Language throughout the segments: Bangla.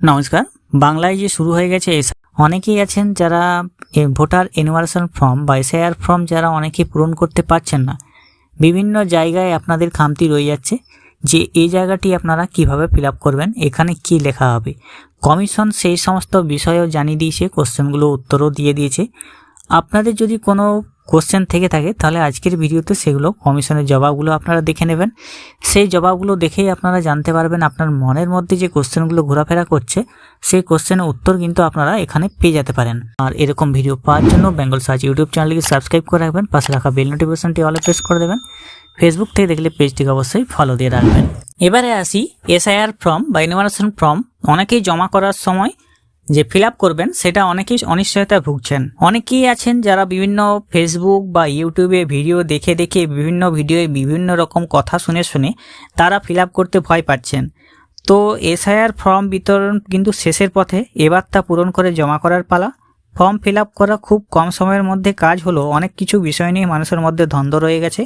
নমস্কার। বাংলায় যে শুরু হয়ে গেছে এস অনেকেই আছেন যারা ভোটার এনুমারেশন ফর্ম বা এসআইআর ফর্ম যারা অনেকে পূরণ করতে পারছেন না। বিভিন্ন জায়গায় আপনাদের খামতি রয়ে যাচ্ছে যে এই জায়গাটি আপনারা কীভাবে ফিল করবেন, এখানে কি লেখা হবে। কমিশন সেই সমস্ত বিষয়েও জানিয়ে দিয়েছে, কোশ্চেনগুলো উত্তরও দিয়ে দিয়েছে। আপনাদের যদি কোনো কোশ্চেন থেকে থাকে, তাহলে আজকের ভিডিওতে সেগুলো কমিশনের জবাবগুলো আপনারা দেখে নেবেন। সেই জবাবগুলো দেখেই আপনারা জানতে পারবেন আপনার মনের মধ্যে যে কোশ্চেনগুলো ঘোরাফেরা করছে, সেই কোশ্চেনের উত্তর কিন্তু আপনারা এখানে পেয়ে যেতে পারেন। আর এরকম ভিডিও পাওয়ার জন্য বেঙ্গল সার্চ ইউটিউব চ্যানেলকে সাবস্ক্রাইব করে রাখবেন, পাশে রাখা বেল নোটিফিকেশনটি অলে প্রেস করে দেবেন। ফেসবুক থেকে দেখলে পেজটিকে অবশ্যই ফলো দিয়ে রাখবেন। এবারে আসি এসআইআর ফর্ম বা ইনভার্সন ফর্ম অনেকেই জমা করার সময় যে ফিল করবেন, সেটা অনেকেই অনিশ্চয়তায় ভুগছেন। অনেকেই আছেন যারা বিভিন্ন ফেসবুক বা ইউটিউবে ভিডিও দেখে দেখে, বিভিন্ন ভিডিওয়ে বিভিন্ন রকম কথা শুনে শুনে তারা ফিল করতে ভয় পাচ্ছেন। তো এসআইআর ফর্ম বিতরণ কিন্তু শেষের পথে এবার তা পূরণ করে জমা করার পালা। ফর্ম ফিল করা খুব কম সময়ের মধ্যে কাজ হলো, অনেক কিছু বিষয় নিয়ে মানুষের মধ্যে দ্বন্দ্ব রয়ে গেছে।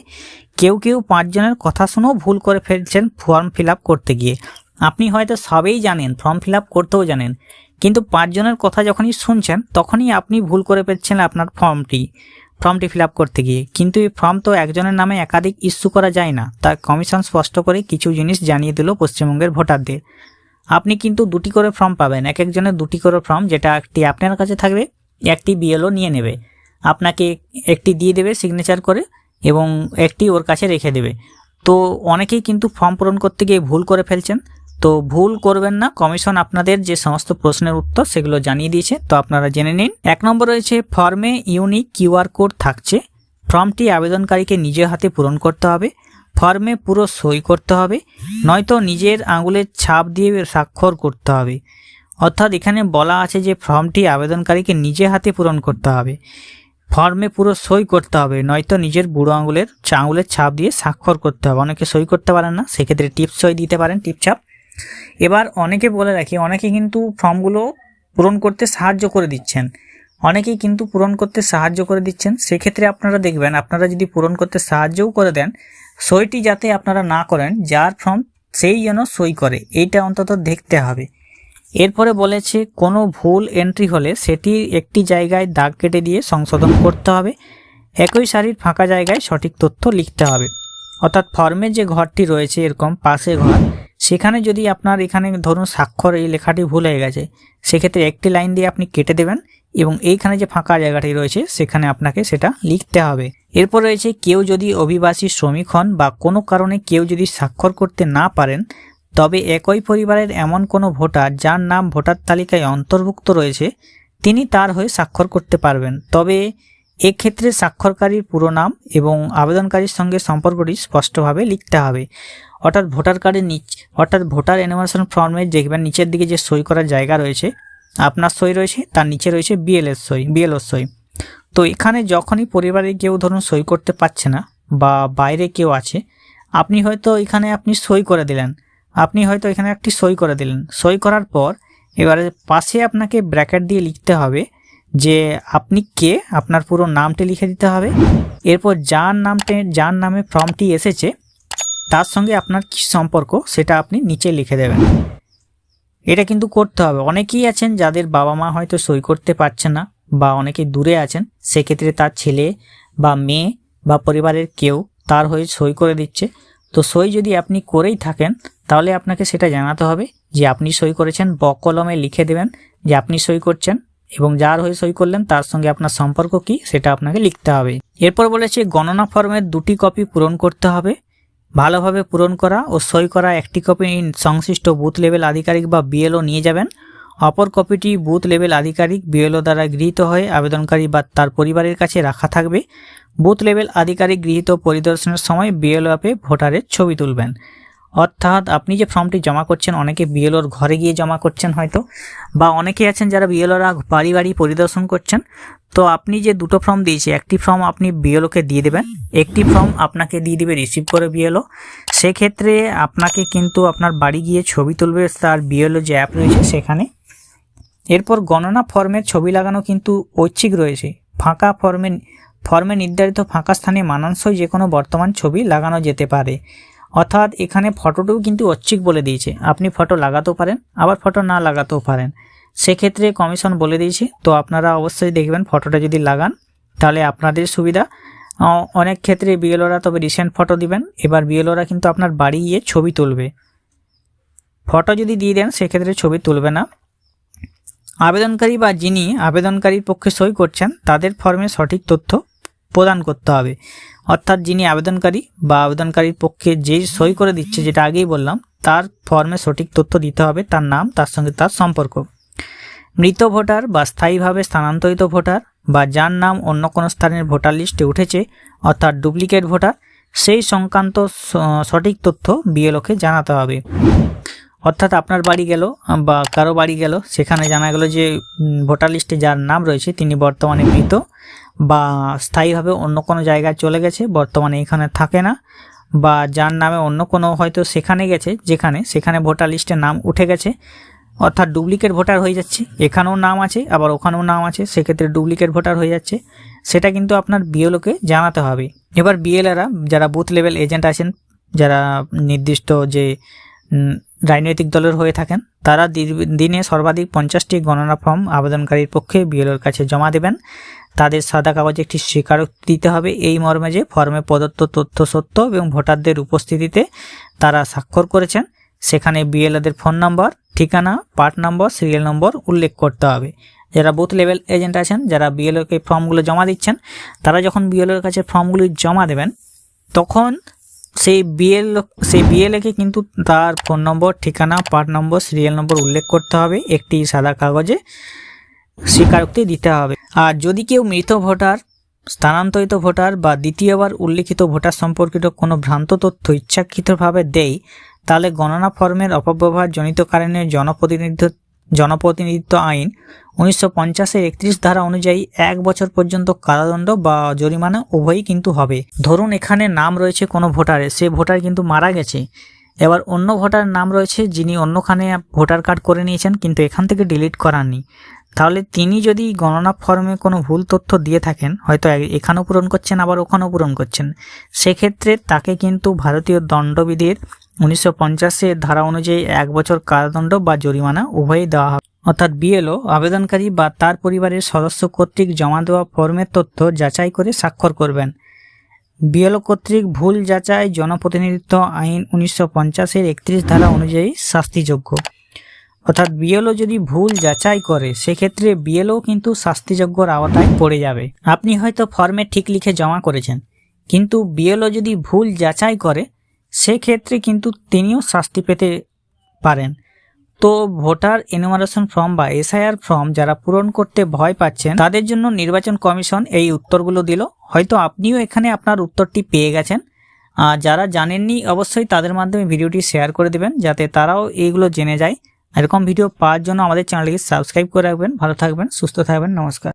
কেউ কেউ পাঁচজনের কথা শুনেও ভুল করে ফেলছেন ফর্ম ফিল করতে গিয়ে। আপনি হয়তো সবেই জানেন ফর্ম ফিল করতেও জানেন। কিন্তু পাঁচজনের কথা যখনই শুনছেন, তখনই আপনি ভুল করে পেয়েছেন আপনার ফর্মটি ফর্মটি ফিল করতে গিয়ে। কিন্তু এই ফর্ম তো একজনের নামে একাধিক ইস্যু করা যায় না তা কমিশন স্পষ্ট করে কিছু জিনিস জানিয়ে দিল পশ্চিমবঙ্গের ভোটারদের। আপনি কিন্তু দুটি করে ফর্ম পাবেন, এক একজনের দুটি করে ফর্ম, যেটা একটি আপনার কাছে থাকবে, একটি বিএলও নিয়ে নেবে। আপনাকে একটি দিয়ে দেবে সিগনেচার করে এবং একটি ওর কাছে রেখে দেবে। তো অনেকেই কিন্তু ফর্ম পূরণ করতে গিয়ে ভুল করে ফেলছেন তো ভুল করবেন না। কমিশন আপনাদের যে সমস্ত প্রশ্নের উত্তর সেগুলো জানিয়ে দিয়েছে। তো আপনারা জেনে নিন। এক নম্বর রয়েছে, ফর্মে ইউনিক কিউআর কোড থাকছে। ফর্মটি আবেদনকারীকে নিজের হাতে পূরণ করতে হবে। ফর্মে পুরো সই করতে হবে। নয়তো নিজের আঙুলের ছাপ দিয়ে স্বাক্ষর করতে হবে। অর্থাৎ এখানে বলা আছে যে ফর্মটি আবেদনকারীকে নিজে হাতে পূরণ করতে হবে। ফর্মে পুরো সই করতে হবে। নয়তো নিজের বুড়ো আঙুলের আঙুলের ছাপ দিয়ে স্বাক্ষর করতে হবে। অনেকে সই করতে পারেন না। সেক্ষেত্রে টিপস সই দিতে পারেন। টিপ ছাপ। এবার অনেকে বলে রাখি, অনেকে কিন্তু ফর্মগুলো পূরণ করতে সাহায্য করে দিচ্ছেন। অনেকেই কিন্তু পূরণ করতে সাহায্য করে দিচ্ছেন। সেক্ষেত্রে আপনারা দেখবেন, আপনারা যদি পূরণ করতে সাহায্যও করে দেন, সইটি যাতে আপনারা না করেন, যার ফর্ম সেই যেন সই করে, এইটা অন্তত দেখতে হবে। এরপরে বলেছে, কোনো ভুল এন্ট্রি হলে সেটি একটি জায়গায় দাগ কেটে দিয়ে সংশোধন করতে হবে। একই সারির ফাঁকা জায়গায় সঠিক তথ্য লিখতে হবে। অর্থাৎ ফর্মের যে ঘরটি রয়েছে, এরকম পাশে ঘর সেখানে যদি আপনার এখানে ধরুন স্বাক্ষর এই লেখাটি ভুল হয়ে গেছে, সেক্ষেত্রে একটি লাইন দিয়ে আপনি কেটে দেবেন এবং এইখানে যে ফাঁকা জায়গাটি রয়েছে, সেখানে আপনাকে সেটা লিখতে হবে। এরপর রয়েছে, কেউ যদি অভিবাসী শ্রমিক হন বা কোনো কারণে কেউ যদি স্বাক্ষর করতে না পারেন, তবে একই পরিবারের এমন কোনো ভোটার যার নাম ভোটার তালিকায় অন্তর্ভুক্ত রয়েছে, তিনি তার হয়ে স্বাক্ষর করতে পারবেন। তবে এক্ষেত্রে স্বাক্ষরকারীর পুরো নাম এবং আবেদনকারীর সঙ্গে সম্পর্কটি স্পষ্টভাবে লিখতে হবে। অর্থাৎ ভোটার কার্ডের নিচ, অর্থাৎ ভোটার এনিমেশন ফর্মে দেখবেন নিচের দিকে যে সই করার জায়গা রয়েছে, আপনার সই রয়েছে, তার নিচে রয়েছে বিএলএস সই বিএলওর সই। তো এখানে যখনই পরিবারে কেউ ধরুন সই করতে পারছে না বা বাইরে কেউ আছে, আপনি হয়তো এখানে আপনি সই করে দিলেন, আপনি হয়তো এখানে একটি সই করে দিলেন। সই করার পর এবারে পাশে আপনাকে ব্র্যাকেট দিয়ে লিখতে হবে যে আপনি কে, আপনার পুরো নামটি লিখে দিতে হবে। এরপর যার নামটি, যার নামে ফর্মটি এসেছে, তার সঙ্গে আপনার কী সম্পর্ক সেটা আপনি নিচে লিখে দেবেন। এটা কিন্তু করতে হবে। অনেকেই আছেন যাদের বাবা মা হয়তো সই করতে পারছে না বা অনেকে দূরে আছেন, সেক্ষেত্রে তার ছেলে বা মেয়ে বা পরিবারের কেউ তার হয়ে সই করে দিচ্ছে। তো সই যদি আপনি করেই থাকেন, তাহলে আপনাকে সেটা জানাতে হবে যে আপনি সই করেছেন, বকলমে লিখে দেবেন যে আপনি সই করছেন। এবং যার হয়ে সই করলেন, তার সঙ্গে আপনার সম্পর্ক কি, সেটা আপনাকে লিখতে হবে। এরপর বলেছে, গণনা ফর্মের দুটি কপি পূরণ করতে হবে। ভালোভাবে পূরণ করা ও সই করা একটি কপি সংশ্লিষ্ট বুথ লেভেল আধিকারিক বা বিএলও নিয়ে যাবেন। অপর কপিটি বুথ লেভেল আধিকারিক, বিএলও দ্বারা গৃহীত হয়ে, আবেদনকারী বা তার পরিবারের কাছে রাখা থাকবে। বুথ লেভেল আধিকারিক গৃহীত পরিদর্শনের সময় বিএলও অ্যাপে ভোটারের ছবি তুলবেন। অর্থাৎ আপনি যে ফর্মটি জমা করছেন, অনেকে বিএলওর ঘরে গিয়ে জমা করছেন হয়তো, বা অনেকে আছেন যারা বিএলওরা বাড়ি বাড়ি পরিদর্শন করছেন। তো আপনি যে দুটো ফর্ম দিয়েছে, একটি ফর্ম আপনি বিএলওকে দিয়ে দেবেন, একটি ফর্ম আপনাকে দিয়ে দেবে রিসিভ করে বিএলও সেক্ষেত্রে আপনাকে কিন্তু আপনার বাড়ি গিয়ে ছবি তুলবে, তার বিএলও যে অ্যাপ রয়েছে সেখানে। এরপর গণনা ফর্মের ছবি লাগানো কিন্তু ঐচ্ছিক রয়েছে। ফাঁকা ফর্মে ফর্মে নির্ধারিত ফাঁকা স্থানে মানানসই যে কোনো বর্তমান ছবি লাগানো যেতে পারে। অর্থাৎ এখানে ফটোটাও কিন্তু ঐচ্ছিক বলে দিয়েছে। আপনি ফটো লাগাতেও পারেন, আবার ফটো না লাগাতেও পারেন। সেক্ষেত্রে কমিশন বলে দিয়েছে, তো আপনারা অবশ্যই দেখবেন ফটোটা যদি লাগান, তাহলে আপনাদের সুবিধা। অনেক ক্ষেত্রে বিএলওরা তবে রিসেন্ট ফটো দিবেন, এবার বিএলওরা কিন্তু আপনার বাড়ি গিয়ে ছবি তুলবে। ফটো যদি দিয়ে দেন, সেক্ষেত্রে ছবি তুলবে না। আবেদনকারী বা যিনি আবেদনকারীর পক্ষে সই করছেন, তাদের ফর্মে সঠিক তথ্য প্রদান করতে হবে। অর্থাৎ যিনি আবেদনকারী বা আবেদনকারীর পক্ষে যেই সই করে দিচ্ছে, যেটা আগেই বললাম, তার ফর্মে সঠিক তথ্য দিতে হবে, তার নাম, তার সঙ্গে তার সম্পর্ক। মৃত ভোটার বা স্থায়ীভাবে স্থানান্তরিত ভোটার বা যার নাম অন্য কোনো স্থানের ভোটার লিস্টে উঠেছে, অর্থাৎ ডুপ্লিকেট ভোটার, সেই সংক্রান্ত সঠিক তথ্য বিএলওকে জানাতে হবে। অর্থাৎ আপনার বাড়ি গেল বা কারও বাড়ি গেল, সেখানে জানা গেল যে ভোটার লিস্টে যার নাম রয়েছে, তিনি বর্তমানে মৃত বা স্থায়ীভাবে অন্য কোনো জায়গায় চলে গেছে, বর্তমানে এখানে থাকে না, বা যার নামে অন্য কোনো হয়তো সেখানে গেছে, যেখানে, সেখানে ভোটার লিস্টে নাম উঠে গেছে, অর্থাৎ ডুপ্লিকেট ভোটার হয়ে যাচ্ছে, এখানেও নাম আছে, আবার ওখানেও নাম আছে, সেক্ষেত্রে ডুপ্লিকেট ভোটার হয়ে যাচ্ছে, সেটা কিন্তু আপনার বিএলওকে জানাতে হবে। এবার বিএলএরা, যারা বুথ লেভেল এজেন্ট আছেন, যারা নির্দিষ্ট যে রাজনৈতিক দলের হয়ে থাকেন। তারা দিনে সর্বাধিক পঞ্চাশটি গণনা ফর্ম আবেদনকারীর পক্ষে বিএলওর কাছে জমা দেবেন। তাদের সাদা কাগজে একটি স্বীকারোক্তি দিতে হবে। এই মর্মে যে ফর্মে প্রদত্ত তথ্য সত্য এবং ভোটারদের উপস্থিতিতে তারা স্বাক্ষর করেছেন, সেখানে বিএলওদের ফোন নম্বর, ঠিকানা, পার্ট নম্বর, সিরিয়াল নম্বর উল্লেখ করতে হবে। যারা বুথ লেভেল এজেন্ট আছেন, যারা বিএলওকে ফর্মগুলো জমা দিচ্ছেন, তারা যখন বিএলওর কাছে ফর্মগুলি জমা দেবেন, তখন সেই বিএল সেই বিএলএকে কিন্তু তার ফোন নম্বর ঠিকানা পার্ট নম্বর সিরিয়াল নম্বর উল্লেখ করতে হবে। একটি সাদা কাগজে স্বীকারোক্তি দিতে হবে। আর যদি কেউ মৃত ভোটার, স্থানান্তরিত ভোটার বা দ্বিতীয়বার উল্লেখিত ভোটার সম্পর্কিত কোনো ভ্রান্ত তথ্য ইচ্ছাকৃতভাবে দেয়, তাহলে গণনা ফর্মের অপব্যবহার জনিত কারণে জনপ্রতিনিধিত্ব জনপ্রতিনিধিত্ব আইন উনিশশো পঞ্চাশের একত্রিশ ধারা অনুযায়ী এক বছর পর্যন্ত কারাদণ্ড বা জরিমানা উভয়ই কিন্তু হবে। ধরুন এখানে নাম রয়েছে কোনো ভোটারের, সে ভোটার কিন্তু মারা গেছে। এবার অন্য ভোটার নাম রয়েছে যিনি অন্যখানে ভোটার কার্ড করে নিয়েছেন কিন্তু এখান থেকে ডিলিট করাননি। তাহলে তিনি যদি গণনা ফর্মে কোনো ভুল তথ্য দিয়ে থাকেন, হয়তো এখানেও পূরণ করছেন, আবার ওখানেও পূরণ করছেন, সেক্ষেত্রে তাকে কিন্তু ভারতীয় দণ্ডবিধির উনিশশো পঞ্চাশের ধারা অনুযায়ী এক বছর কারাদণ্ড বা জরিমানা উভয়ই দেওয়া হবে। অর্থাৎ বিএলও আবেদনকারী বা তার পরিবারের সদস্য কর্তৃক জমা দেওয়া ফর্মের তথ্য যাচাই করে স্বাক্ষর করবেন। বিএলও কর্তৃক ভুল যাচাই জনপ্রতিনিধিত্ব আইন উনিশশো পঞ্চাশের একত্রিশ ধারা অনুযায়ী শাস্তিযোগ্য। অর্থাৎ বিএলও যদি ভুল যাচাই করে, সেক্ষেত্রে বিএলও কিন্তু শাস্তিযোগ্যর আওতায় পড়ে যাবে। আপনি হয়তো ফর্মে ঠিক লিখে জমা করেছেন, কিন্তু বিএলও যদি ভুল যাচাই করে সেক্ষেত্রে কিন্তু তিনিও শাস্তি পেতে পারেন। তো ভোটার এনুমারেশন ফর্ম বা এসআইআর ফর্ম যারা পূরণ করতে ভয় পাচ্ছেন, তাদের জন্য নির্বাচন কমিশন এই উত্তরগুলো দিল। হয়তো আপনিও এখানে আপনার উত্তরটি পেয়ে গেছেন। আর যারা জানেননি, অবশ্যই তাদের মাধ্যমে ভিডিওটি শেয়ার করে দেবেন, যাতে তারাও এইগুলো জেনে যায়। এরকম ভিডিও পাওয়ার জন্য আমাদের চ্যানেলটিকে সাবস্ক্রাইব করে রাখবেন। ভালো থাকবেন, সুস্থ থাকবেন, নমস্কার।